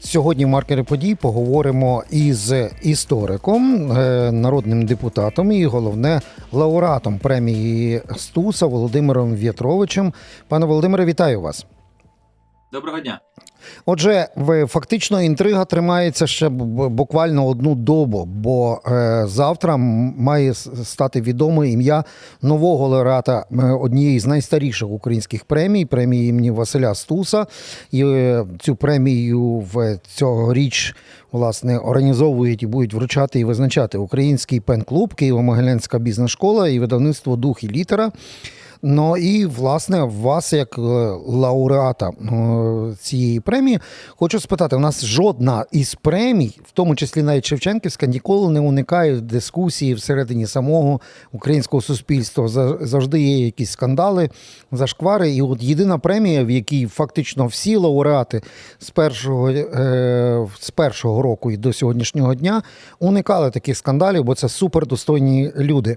Сьогодні в маркері подій поговоримо із істориком, е, народним депутатом і головне лауреатом премії Стуса Володимиром В'ятровичем. Пане Володимире, вітаю вас. Доброго дня. Отже, фактично інтрига тримається ще буквально одну добу, бо е, завтра має стати відоме ім'я нового лауреата е, однієї з найстаріших українських премій, премії імені Василя Стуса. І е, цю премію в цьогоріч власне організовують і будуть вручати і визначати Український пен-клуб, Києво-Могилянська бізнес-школа і видавництво Дух і літера. Ну і власне вас, як е, лауреата е, цієї премії, хочу спитати: у нас жодна із премій, в тому числі навіть Шевченківська, ніколи не уникає дискусії всередині самого українського суспільства. За- Завжди є якісь скандали, зашквари. І от єдина премія, в якій фактично всі лауреати з першого, е, з першого року і до сьогоднішнього дня уникали таких скандалів, бо це супердостойні люди.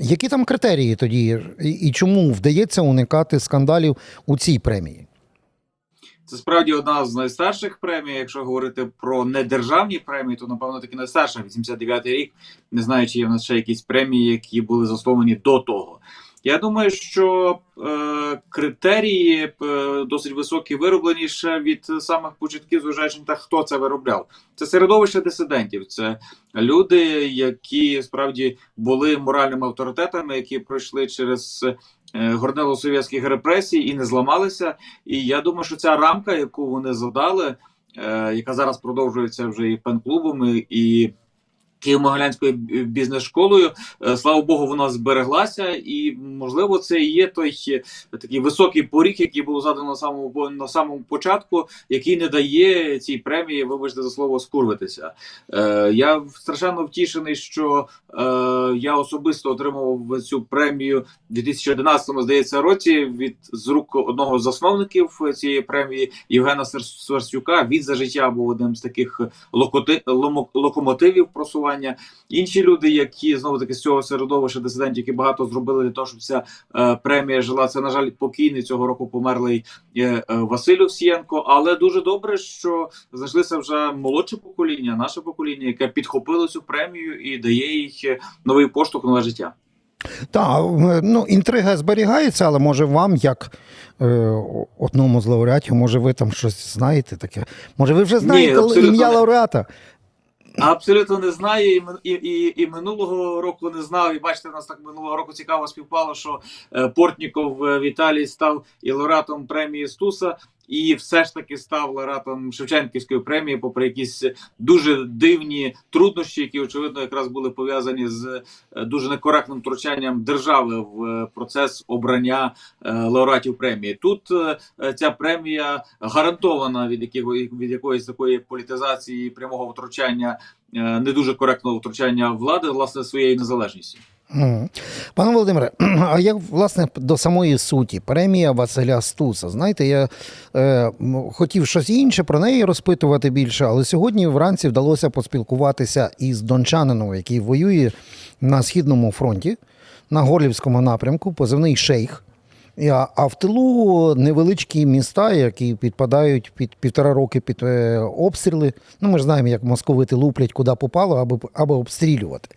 Які там критерії тоді, і, і чому вдається уникати скандалів у цій премії? Це справді одна з найстарших премій. Якщо говорити про недержавні премії, то напевно таки найстарша 89-й рік. Не знаю, чи є в нас ще якісь премії, які були засновані до того. Я думаю, що е, критерії е, досить високі вироблені ще від самих початків, зважаючи на те, хто це виробляв. Це середовище дисидентів, це люди, які справді були моральними авторитетами, які пройшли через е, горнило совєтських репресій і не зламалися. І я думаю, що ця рамка, яку вони задали, е, яка зараз продовжується вже і пен-клубами, і Києво-Могилянською бізнес-школою, е, слава Богу, вона збереглася, і можливо, це і є той е, такий високий поріг, який був заданий на самому на самому початку, який не дає цій премії, вибачте за слово, скурвитися. Е, я страшенно втішений, що е, я особисто отримав цю премію у 2011 здається році від з рук одного з засновників цієї премії Євгена Сверстюка. Він за життя був одним з таких локоти, ломо- локомотивів просування. Інші люди, які знову таки з цього середовища дисидентів, які багато зробили для того, щоб ця е, премія жила. Це на жаль покійний цього року померлий е, е, Василь Овсієнко. Але дуже добре, що знайшлося вже молодше покоління, наше покоління, яке підхопило цю премію і дає їй е, новий поштовх, нове життя. Так, ну інтрига зберігається, але може вам, як е, одному з лауреатів, може ви там щось знаєте таке? Може, ви вже знаєте ім'я лауреата? Абсолютно не знаю, і, і, і, і минулого року не знав. І бачите, нас так минулого року цікаво співпало, що е, Портніков е, Віталій став і лауреатом премії Стуса, і все ж таки став лауреатом Шевченківської премії, попри якісь дуже дивні труднощі, які очевидно якраз були пов'язані з е, дуже некоректним втручанням держави в е, процес обрання е, лауреатів премії. Тут ця премія гарантована від якого від якоїсь такої політизації прямого втручання, не дуже коректного втручання влади власне своєю незалежністю. Пане Володимире, а як власне до самої суті, премія Василя Стуса. Знаєте, я е, хотів щось інше про неї розпитувати більше, але сьогодні вранці вдалося поспілкуватися із дончанином, який воює на східному фронті, на Горлівському напрямку, позивний шейх. А в тилу невеличкі міста, які підпадають під півтора роки під е, обстріли. Ну, ми ж знаємо, як московити луплять куди попало, аби, аби обстрілювати.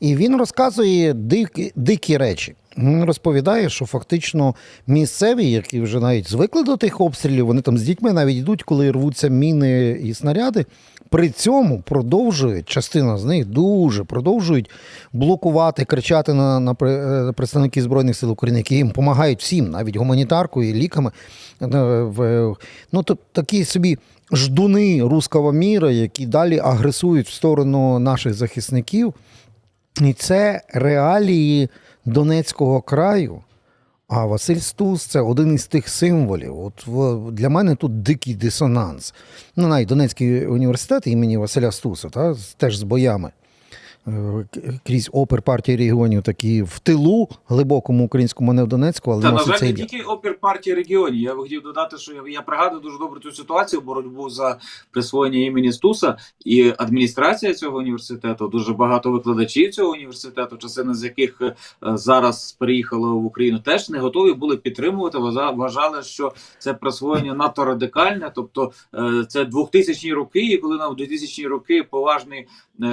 І він розказує дикі, дикі речі. Він розповідає, що фактично місцеві, які вже навіть звикли до тих обстрілів, вони там з дітьми навіть йдуть, коли рвуться міни і снаряди. При цьому продовжують, частина з них дуже продовжують блокувати, кричати на, на е, представників Збройних сил України, які їм допомагають всім, навіть гуманітаркою і ліками. Е, Ну, то такі собі ждуни руського міра, які далі агресують в сторону наших захисників. І це реалії Донецького краю. А Василь Стус це один із тих символів. От для мене тут дикий дисонанс. Ну, навіть Донецький університет імені Василя Стуса, та, теж з боями. Е, крізь опер партії регіонів, такі в тилу глибокому українському, не в Донецьку, але Та, на жаль, це не тільки опір партії регіонів. Я би хотів додати, що я, я пригадую дуже добре ту ситуацію, боротьбу за присвоєння імені Стуса і адміністрація цього університету, дуже багато викладачів цього університету, частина з яких е, зараз переїхало в Україну, теж не готові були підтримувати. вважа- Вважали, що це присвоєння надто радикальне, тобто е, це 2000 роки, і коли нам в 2000 роки поважні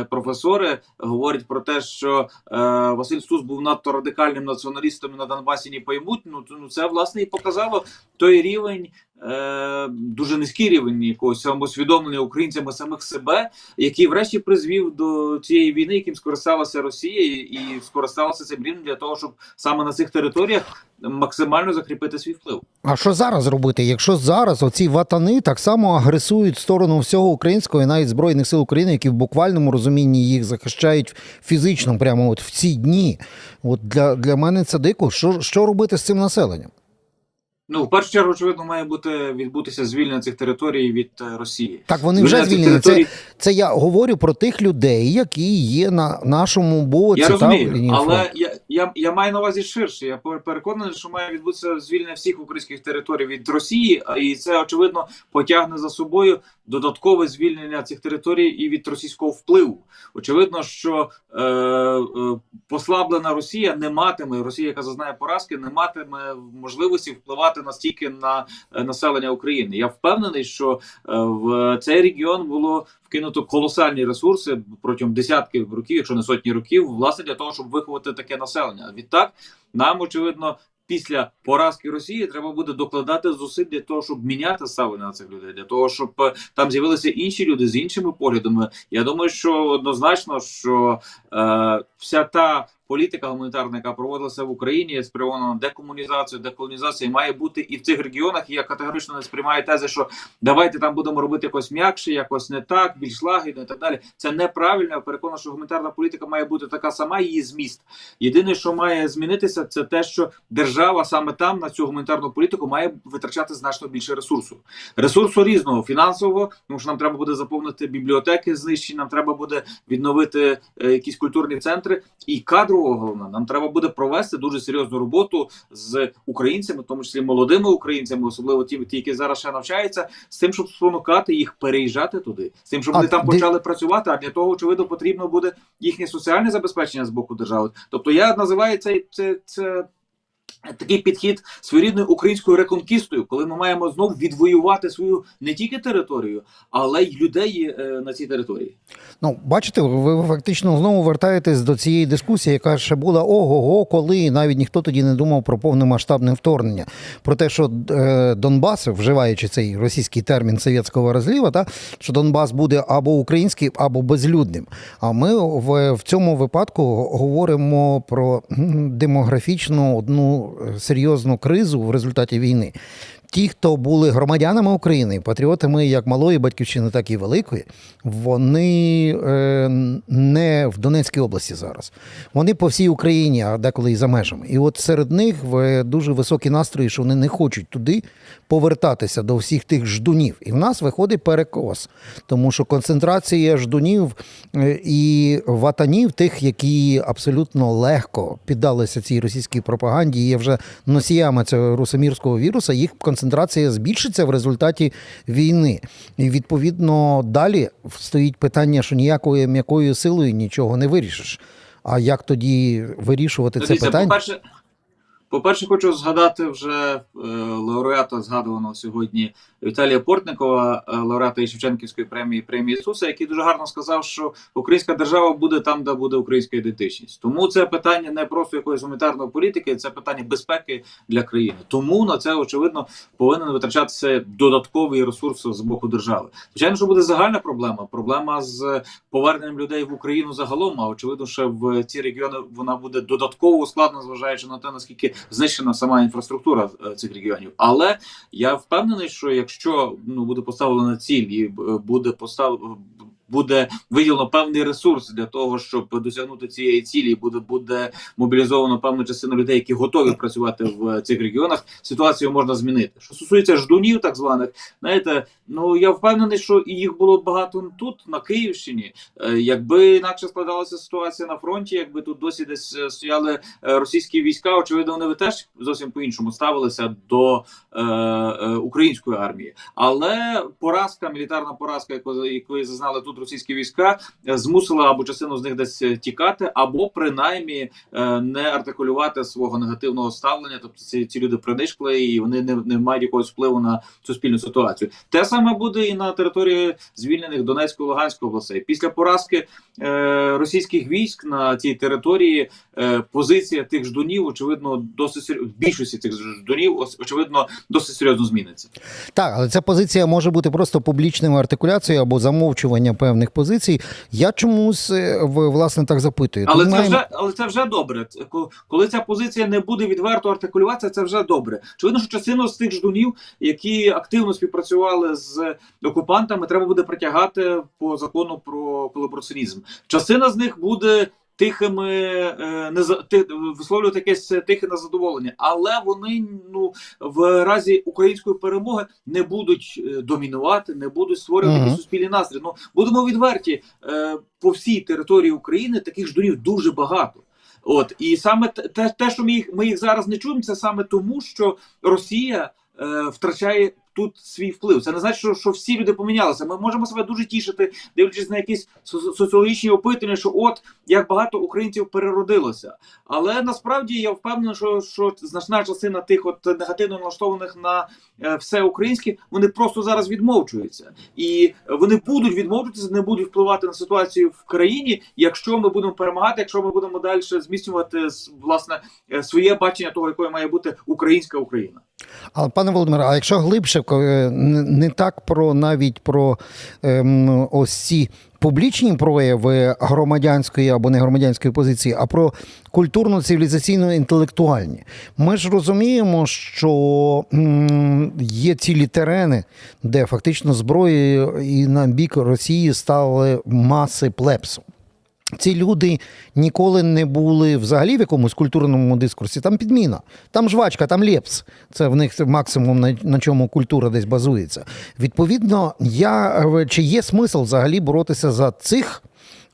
професори говорять про те, що е, Василь Стус був надто радикальним націоналістом на Донбасі не поймуть. Ну, ну це власне і показало той рівень, е, дуже низький рівень якогось самосвідомлення українцями самих себе, який врешті призвів до цієї війни, яким скористалася Росія, і, скористалася цим рівнем для того, щоб саме на цих територіях максимально закріпити свій вплив. А що зараз робити? Якщо зараз оці ватани так само агресують сторону всього українського і навіть збройних сил України, які в буквальному розумінні їх захищають фізично, прямо от в ці дні. От для, для мене це дико. Що, що робити з цим населенням? Ну, в першу чергу, очевидно, має бути відбутися звільнення цих територій від е, Росії. Так вони вже Звільнення вже звільнені. Це, територій- це я говорю про тих людей, які є на нашому боці. Я розумію, та... але я, я, я маю на увазі ширше. Я пер- переконаний, що має відбутися звільнення всіх українських територій від Росії, і це очевидно потягне за собою додаткове звільнення цих територій і від російського впливу. Очевидно, що е, е, послаблена Росія не матиме Росія, яка зазнає поразки, не матиме можливості впливати настільки на е, населення України. Я впевнений, що е, в цей регіон було вкинуто колосальні ресурси протягом десятків років, якщо не сотні років, власне для того, щоб виховати таке населення. Відтак нам очевидно. Після поразки Росії треба буде докладати зусиль для того, щоб міняти ставлення на цих людей, для того, щоб е, там з'явилися інші люди з іншими поглядами. Я думаю, що однозначно, що е, вся та політика гуманітарна, яка проводилася в Україні, спрямована на декомунізацію, деколонізацію, має бути і в цих регіонах. І я категорично не сприймаю тези, що давайте там будемо робити якось м'якше, якось не так, більш лагідно і так далі. Це неправильно. Я переконаний, що гуманітарна політика має бути така сама, її зміст. Єдине, що має змінитися, це те, що держава саме там на цю гуманітарну політику має витрачати значно більше ресурсу. Ресурсу різного фінансового, тому що нам треба буде заповнити бібліотеки знищені, нам треба буде відновити е, якісь культурні центри, і кадрово головна. нам треба буде провести дуже серйозну роботу з українцями, в тому числі молодими українцями, особливо ті, ті, які зараз ще навчаються, з тим, щоб спонукати їх переїжджати туди, з тим, щоб А вони там де- почали працювати. А для того, очевидно, потрібно буде їхнє соціальне забезпечення з боку держави. Тобто я називаю це, це, це такий підхід своєрідною українською реконкістою, коли ми маємо знов відвоювати свою не тільки територію, але й людей е, на цій території. Ну, бачите, ви фактично знову вертаєтесь до цієї дискусії, яка ще була ого-го, коли навіть ніхто тоді не думав про повномасштабне вторгнення. Про те, що е, Донбас, вживаючи цей російський термін совєтського розліва, та що Донбас буде або український, або безлюдним. А ми в, в цьому випадку говоримо про демографічну одну серйозну кризу в результаті війни. Ті, хто були громадянами України, патріотами як малої батьківщини, так і великої, вони е, не в Донецькій області зараз. Вони по всій Україні, а деколи і за межами. І от серед них дуже високі настрої, що вони не хочуть туди повертатися до всіх тих ждунів. І в нас виходить перекос, тому що концентрація ждунів е, і ватанів, тих, які абсолютно легко піддалися цій російській пропаганді, є вже носіями цього русомірського віруса, їх концентрація збільшиться в результаті війни. І відповідно далі стоїть питання, що ніякою м'якою силою нічого не вирішиш. А як тоді вирішувати це питання? По-перше, по-перше, хочу згадати вже е, лауреата згадуваного сьогодні Віталія Портникова, е, лауреата Шевченківської премії премії Ісуса, який дуже гарно сказав, що українська держава буде там, де буде українська ідентичність. Тому це питання не просто якоїсь гуманітарної політики, це питання безпеки для країни. Тому на це очевидно повинен витрачатися додатковий ресурс з боку держави. Звичайно, що буде загальна проблема. Проблема з поверненням людей в Україну загалом. А очевидно, що в ці регіони вона буде додатково ускладнена, зважаючи на те, наскільки знищена сама інфраструктура е, цих регіонів. Але я впевнений, що якщо ну буде поставлена ціль і е, буде постав буде виділено певний ресурс для того, щоб досягнути цієї цілі. Буде буде мобілізовано певну частину людей, які готові працювати в цих регіонах. Ситуацію можна змінити. Що стосується ждунів, так званих, знаєте, ну я впевнений, що їх було багато тут, на Київщині. Е, Якби інакше складалася ситуація на фронті, якби тут досі десь е, стояли е, російські війська, очевидно, вони теж зовсім по-іншому ставилися до е, е, української армії. Але поразка, мілітарна поразка, яку, яку зазнали тут російські війська, е, змусила або частину з них десь е, тікати, або принаймні е, не артикулювати свого негативного ставлення. Тобто ці, ці люди принишкли і вони не, не мають якогось впливу на цю спільну ситуацію. Те саме буде і на території звільнених Донецької Луганської областей. Після поразки е, російських військ на цій території е, позиція тих ждунів, очевидно, досить сер- більшості цих ждунів, очевидно, досить серйозно зміниться. Так, але ця позиція може бути просто публічною артикуляцією або замовчування певних позицій. Я чомусь е, власне так запитую. Але Тому це маємо- вже але це вже добре. Коли ця позиція не буде відверто артикулюватися, це вже добре. Очевидно, що частину з тих ждунів, які активно співпрацювали з окупантами, треба буде притягати по закону про колабораціонізм. Частина з них буде. Тихими е, не за ти, висловлювати якесь тихе незадоволення, але вони ну в разі української перемоги не будуть е, домінувати, не будуть створювати якісь суспільні настрій. Ну будемо відверті е, по всій території України таких ждунів дуже багато. От і саме те- те, те, що ми їх ми їх зараз не чуємо, це саме тому, що Росія е, втрачає тут свій вплив. Це не значить, що, що всі люди помінялися. Ми можемо себе дуже тішити, дивлячись на якісь соціологічні опитування, що от як багато українців переродилося. Але насправді я впевнений, що, що значна частина тих от негативно налаштованих на е, все українське, вони просто зараз відмовчуються, і вони будуть відмовчуватися, не будуть впливати на ситуацію в країні, якщо ми будемо перемагати, якщо ми будемо далі зміцнювати власне е, своє бачення того, якою має бути українська Україна. Але пане Володимире, а якщо глибше, не не так про навіть про ем, ось ці публічні прояви громадянської або не громадянської позиції, а про культурно-цивілізаційно інтелектуальні. Ми ж розуміємо, що м, є цілі терени, де фактично зброєю і на бік Росії стали маси плепсу. Ці люди ніколи не були взагалі в якомусь культурному дискурсі. Там підміна, там жвачка, там лепс. Це в них максимум на, на чому культура десь базується. Відповідно, я е, чи є смисл взагалі боротися за цих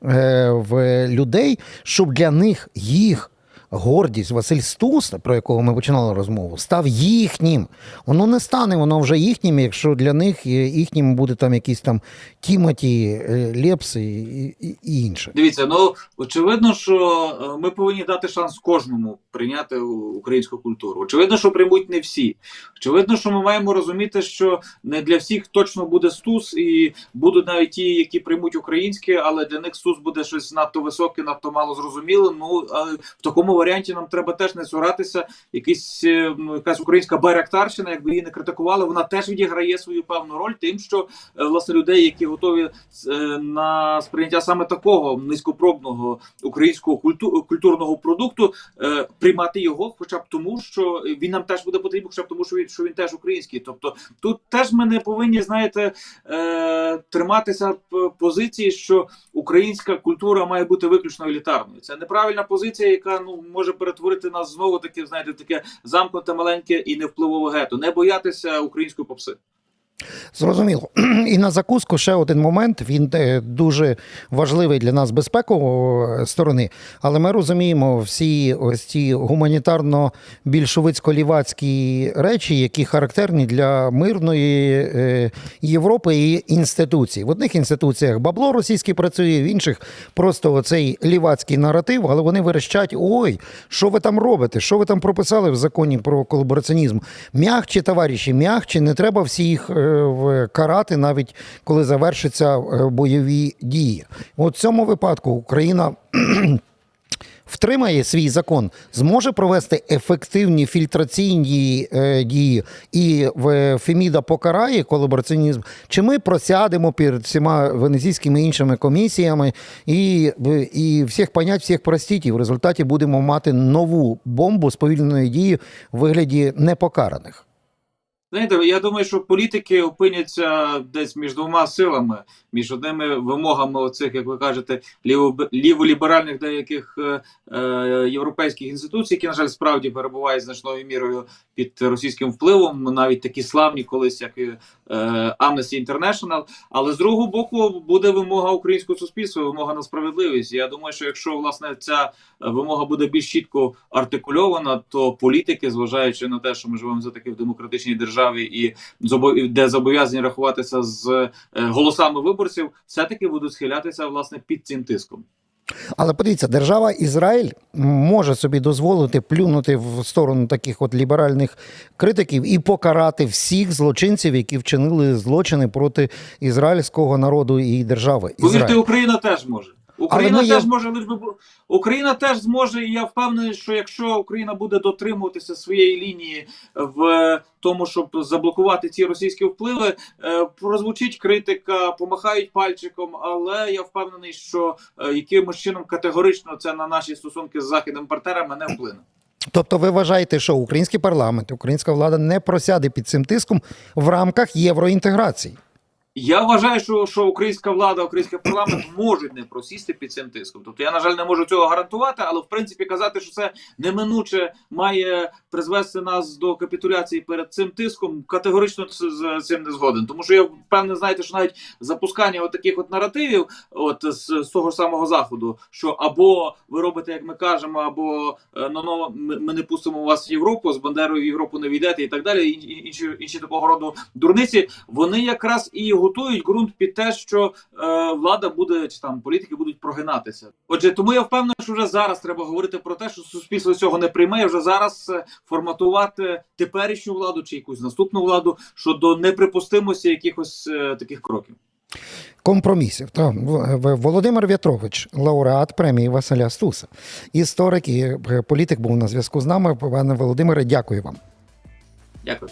е, в людей, щоб для них їх. Гордість Василь Стус, про якого ми починали розмову, став їхнім. Воно не стане, воно вже їхнім, якщо для них їхнім буде там якісь там Тімоті, е, Лепс і, і, інше. Дивіться, ну очевидно, що е, ми повинні дати шанс кожному прийняти українську культуру. Очевидно, що приймуть не всі. Очевидно, що ми маємо розуміти, що не для всіх точно буде стус, і будуть навіть ті, які приймуть українське, але для них стус буде щось надто високе, надто мало зрозуміле. Ну в такому варіанті нам треба теж не цуратися. Якийсь е, ну, якась українська байрактарщина, якби її не критикували, вона теж відіграє свою певну роль, тим, що е, власне людей, які готові е, на сприйняття саме такого низькопробного українського культу, культурного продукту, приймати його, хоча б тому, що він нам теж буде потрібен, хоча б тому, що він що він теж український. Тобто тут теж ми не повинні, знаєте, триматися позиції, що українська культура має бути виключно елітарною. Це неправильна позиція, яка ну може перетворити нас знову таки, знаєте, таке замкнуте маленьке і невпливове гето. Не боятися української попси. Зрозуміло. І на закуску ще один момент. Він е, дуже важливий для нас безпекової сторони. Але ми розуміємо всі ось ці гуманітарно-більшовицько-лівацькі речі, які характерні для мирної е, Європи і інституцій. В одних інституціях бабло російське працює, в інших просто оцей лівацький наратив, але вони верещать: ой, що ви там робите? Що ви там прописали в законі про колабораціонізм? Мягче, товариші, мягче, не треба всіх карати, навіть коли завершаться е, бойові дії. В цьому випадку Україна. Втримає свій закон, зможе провести ефективні фільтраційні е, дії, і в Феміда покарає колабораціонізм, чи ми просядемо перед всіма венезійськими іншими комісіями і, і всіх понять, всіх простіть, і в результаті будемо мати нову бомбу сповільненої дії в вигляді непокараних. Знаєте, я думаю, що політики опиняться десь між двома силами, між одними вимогами оцих, як ви кажете, ліво- ліволіберальних деяких е, е, європейських інституцій, які, на жаль, справді перебувають значною мірою під російським впливом, навіть такі славні колись, як Amnesty International. Але з другого боку буде вимога українського суспільства, вимога на справедливість. Я думаю, що якщо власне ця е, вимога буде більш чітко артикульована, то політики, зважаючи на те, що ми живемо за таки в демократичній державі, і де зобов'язані рахуватися з е, голосами виборців, все-таки будуть схилятися власне під цим тиском. Але подивіться, держава Ізраїль може собі дозволити плюнути в сторону таких от ліберальних критиків і покарати всіх злочинців, які вчинили злочини проти ізраїльського народу і держави. Повірте, Ізраїль. Україна теж може. Україна Але теж є- може, лиш би Україна теж зможе, і я впевнений, що якщо Україна буде дотримуватися своєї лінії в тому, щоб заблокувати ці російські впливи, е, прозвучить критика, помахають пальчиком, але я впевнений, що е, якимось чином категорично це на наші стосунки з західними партнерами не вплине. Тобто, ви вважаєте, що український парламент, українська влада не просяде під цим тиском в рамках євроінтеграції. Я вважаю, що, що українська влада, український парламент можуть не просісти під цим тиском. Тобто я, на жаль, не можу цього гарантувати, але в принципі казати, що це неминуче має призвести нас до капітуляції перед цим тиском, категорично з цим не згоден. Тому що я впевнений, знаєте, що навіть запускання от таких от наративів, от з, з того самого заходу, що або ви робите, як ми кажемо, або е, ну, ну ми, ми не пустимо вас в Європу, з Бандерою в Європу не війдете і так далі. і- Інші інші такого роду дурниці, вони якраз і готують ґрунт під те, що е, влада буде чи там політики будуть прогинатися. Отже, тому я впевнений, що вже зараз треба говорити про те, що суспільство цього не приймає. Вже зараз е, форматувати теперішню владу чи якусь наступну владу щодо неприпустимості якихось е, таких кроків. Компромісів. В- Володимир В'ятрович, лауреат премії Василя Стуса, історик і е, політик був на зв'язку з нами. Пане Володимире, дякую вам. Дякую.